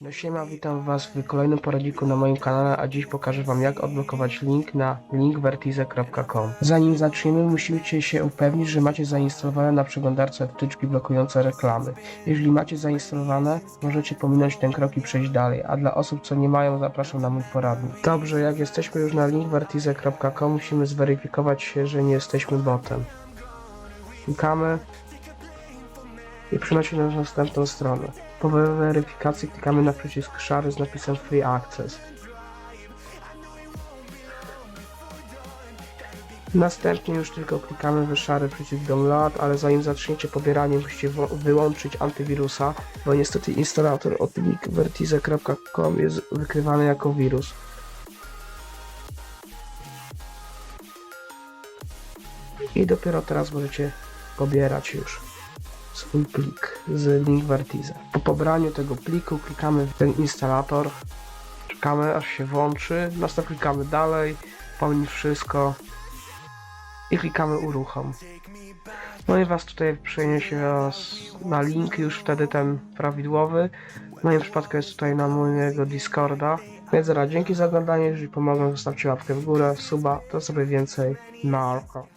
No siema, witam was w kolejnym poradniku na moim kanale, a dziś pokażę wam jak odblokować link na linkvertize.com. Zanim zaczniemy, musicie się upewnić, że macie zainstalowane na przeglądarce wtyczki blokujące reklamy. Jeżeli macie zainstalowane, możecie pominąć ten krok i przejść dalej, a dla osób co nie mają, zapraszam na mój poradnik. Dobrze, jak jesteśmy już na linkvertize.com, musimy zweryfikować się, że nie jesteśmy botem. Klikamy i przynosi nas na następną stronę. Po weryfikacji klikamy na przycisk szary z napisem Free Access. Następnie już tylko klikamy w szary przycisk Download, ale zanim zaczniecie pobieranie musicie wyłączyć antywirusa, bo niestety instalator od linkvertize.com jest wykrywany jako wirus. I dopiero teraz możecie pobierać już swój plik z Linkvertize. Po pobraniu tego pliku klikamy w ten instalator, czekamy aż się włączy, następnie klikamy dalej, pełni wszystko i klikamy uruchom. No i was tutaj przeniesie was na link już wtedy ten prawidłowy. W moim przypadku jest tutaj na mojego Discorda. Więc dzięki za oglądanie, jeżeli pomogą zostawcie łapkę w górę, suba, to sobie więcej narko.